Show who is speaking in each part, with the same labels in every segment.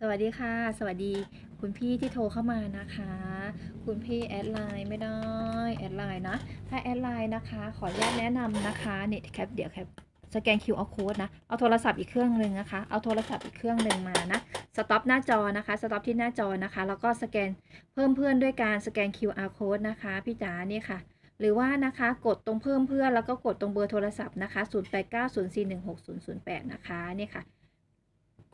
Speaker 1: สวัสดีค่ะ สวัสดีคุณพี่ที่โทรเข้ามานะคะ คุณพี่แอดไลน์ไม่ได้แอดไลน์นะ ถ้าแอดไลน์นะคะ ขออนุญาตแนะนำนะคะเน็ตแคปเดี๋ยวแคปสแกน QR code นะเอาโทรศัพท์อีกเครื่องหนึ่งนะคะ เอาโทรศัพท์อีกเครื่องหนึ่งมานะสต็อปหน้าจอนะคะสต็อปที่หน้าจอนะคะ แล้วก็สแกนเพิ่มเพื่อนด้วยการสแกน QR code นะคะพี่จ๋านี่ค่ะหรือว่านะคะกดตรงเพิ่มเพื่อนแล้วก็กดตรงเบอร์โทรศัพท์นะคะ 0890416008 นะคะนี่ค่ะ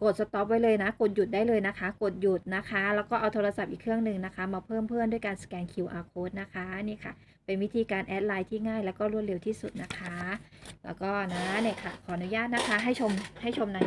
Speaker 1: กดสต็อปไว้เลยนะ กดหยุดได้เลยนะคะ กดหยุดนะคะ แล้วก็เอาโทรศัพท์อีกเครื่องหนึ่งนะคะ มาเพิ่มเพื่อนด้วยการสแกน QR code นะคะนี่ค่ะ เป็นวิธีการแอดไลน์ที่ง่าย แล้วก็รวดเร็วที่สุดนะคะ แล้วก็นะเนี่ยค่ะ ขออนุญาตนะคะ ให้ชมให้ชมใน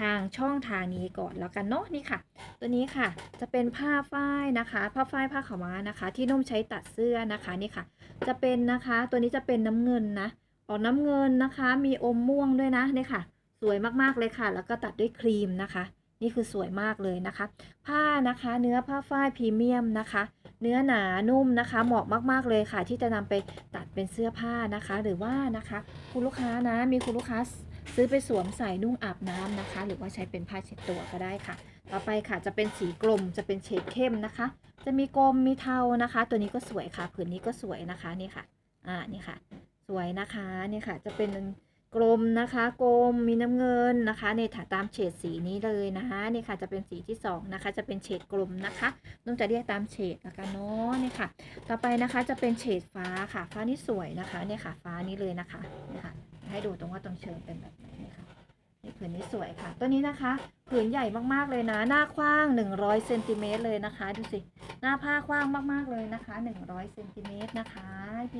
Speaker 1: ทางช่องทางนี้ก่อนแล้วกันเนาะนี่ค่ะ ตัวนี้ค่ะจะเป็นผ้าฝ้ายนะคะ ผ้าฝ้ายผ้าขาวม้านะคะ ที่นุ่มใช้ตัดเสื้อนะคะนี่ค่ะ จะเป็นนะคะ ตัวนี้จะเป็นน้ำเงินนะออกน้ำเงินนะคะ มีอมม่วงด้วยนะนี่ค่ะ สวยมากๆเลยค่ะ แล้วก็ตัดด้วยครีมนะคะ นี่คือสวยมากเลยนะคะ ผ้านะคะเนื้อผ้าฝ้ายพรีเมียมนะคะ เนื้อหนานุ่มนะคะ เหมาะมากๆเลยค่ะ ที่จะนำไปตัดเป็นเสื้อผ้านะคะ หรือว่านะคะ คุณลูกค้านะมีคุณลูกค้าซื้อไปสวมใส่นุ่งอาบน้ำนะคะ หรือว่าใช้เป็นผ้าเช็ดตัวก็ได้ค่ะ ต่อไปค่ะจะเป็นสีกลมจะเป็นเฉดเข้มนะคะ จะมีกลมมีเทานะคะ ตัวนี้ก็สวยค่ะ ผืนนี้ก็สวยนะคะนี่ค่ะอ่านี่ค่ะ สวยนะคะนี่ค่ะ จะเป็น กลมนะคะ กลมมีน้ำเงินนะคะ ในถาตามเฉดสีนี้เลยนะคะนี่ค่ะจะเป็นสีที่สองนะคะ จะเป็นเฉดกลมนะคะนุ่นจะเรียกตามเฉดนะคะเนาะนี่ค่ะ ต่อไปนะคะจะเป็นเฉดฟ้าค่ะ ฟ้านี่สวยนะคะเนี่ยค่ะ ฟ้านี้เลยนะคะนี่ค่ะ ให้ดูตรงว่าตรงเชิงเป็นแบบไหนนี่ค่ะนี่ผืนนี้สวยค่ะ ตัวนี้นะคะผืนใหญ่มากๆเลยนะ หน้ากว้าง 100เซนติเมตรเลยนะคะ ดูสิ หน้าผ้ากว้างมากๆเลยนะคะ 100เซนติเมตรนะคะ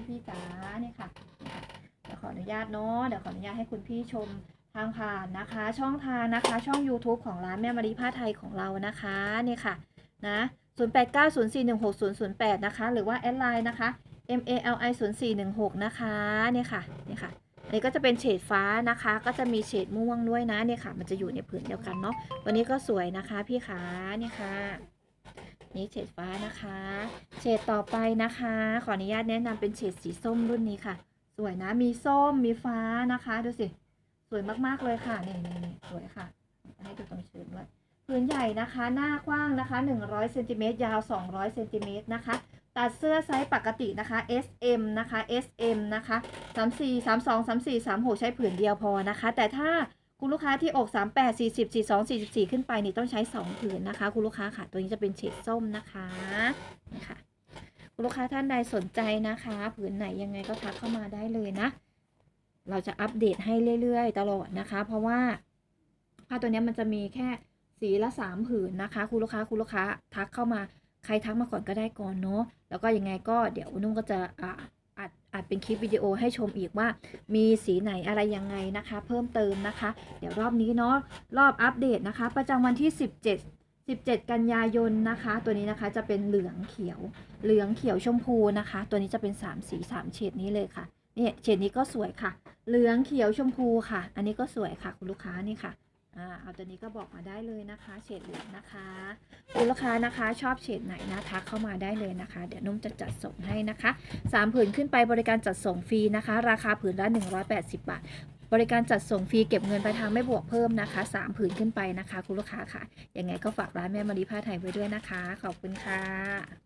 Speaker 1: พี่ๆจ๋านี่ค่ะนี่ค่ะ ออนุญาตเนาะเดี๋ยวขออนุญาตให้คุณพี่ชมทางผ่านนะคะ ช่องทางนะคะ ช่อง YouTube ของร้านแม่มารีผ้าไทยของเรานะคะนี่ค่ะนะ0890416008 นะคะ หรือว่าแอดไลน์นะคะ M A L I 0 4 1 6นะคะเนี่ยค่ะนี่ค่ะอันนี้ก็จะเป็นเฉดฟ้านะคะ ก็จะมีเฉดม่วงด้วยนะเนี่ยค่ะ มันจะอยู่ในผืนเดียวกันเนาะวันนี้ก็สวยนะคะพี่ขาเนี่ยค่ะ นี่เฉดฟ้านะคะ เฉดต่อไปนะคะ ขออนุญาตแนะนำเป็นเฉดสีส้มรุ่นนี้ค่ะ สวยนะ มีส้ม มีฟ้านะคะ ดูสิ สวยมากๆเลยค่ะนี่นี่นี่สวยค่ะ ให้ดูตรงชื้นด้วยพื้นใหญ่นะคะ หน้ากว้างนะคะ 100เซนติเมตรยาว 200เซนติเมตรนะคะ ตัดเสื้อไซส์ปกตินะคะ S M นะคะ S M นะคะ 34 32 34 36 ใช้ผืนเดียวพอนะคะ แต่ถ้าคุณลูกค้าที่อก 38 40 42 44 ขึ้นไปนี่ต้องใช้ 2 ผืนนะคะ คุณลูกค้าค่ะ ตัวนี้จะเป็นเฉดส้มนะคะนี่ค่ะ ลูกค้าท่านใดสนใจนะคะ ผืนไหนยังไงก็ทักเข้ามาได้เลยนะ เราจะอัปเดตให้เรื่อยๆ ตลอดนะคะ เพราะว่าผ้าตัวนี้มันจะมีแค่สีละสามผืนนะคะ คุณลูกค้าคุณลูกค้าทักเข้ามาใครทักมาก่อนก็ได้ก่อนเนาะแล้วก็ยังไงก็เดี๋ยวนุ่มก็จะอ่าอัดอัดเป็นคลิปวิดีโอให้ชมอีกว่า มีสีไหนอะไรยังไงนะคะ เพิ่มเติมนะคะ เดี๋ยวรอบนี้เนาะรอบอัปเดตนะคะ ประจำวันที่ 17 17 กันยายนนะคะ ตัวนี้นะคะจะเป็นเหลืองเขียว เหลืองเขียวชมพูนะคะ ตัวนี้จะเป็น 3 สี 3 เฉดนี้เลยค่ะเนี่ยเฉดนี้ก็สวยค่ะ เหลืองเขียวชมพูค่ะ อันนี้ก็สวยค่ะ คุณลูกค้านี่ค่ะอ่าเอาตัวนี้ก็บอกมาได้เลยนะคะ เฉดเหลืองนะคะ คุณลูกค้านะคะชอบเฉดไหนนะทักเข้ามาได้เลยนะคะ เดี๋ยวนุ่มจะจัดส่งให้นะคะสามผืนขึ้นไปบริการจัดส่งฟรีนะคะ ราคาผืนละ180 บาท บริการจัดส่งฟรีเก็บเงินปลายทางไม่บวกเพิ่มนะคะสามผืนขึ้นไปนะคะ คุณลูกค้าค่ะยังไงก็ฝากร้านแม่มารีผ้าไทยไว้ด้วยนะคะ ขอบคุณค่ะ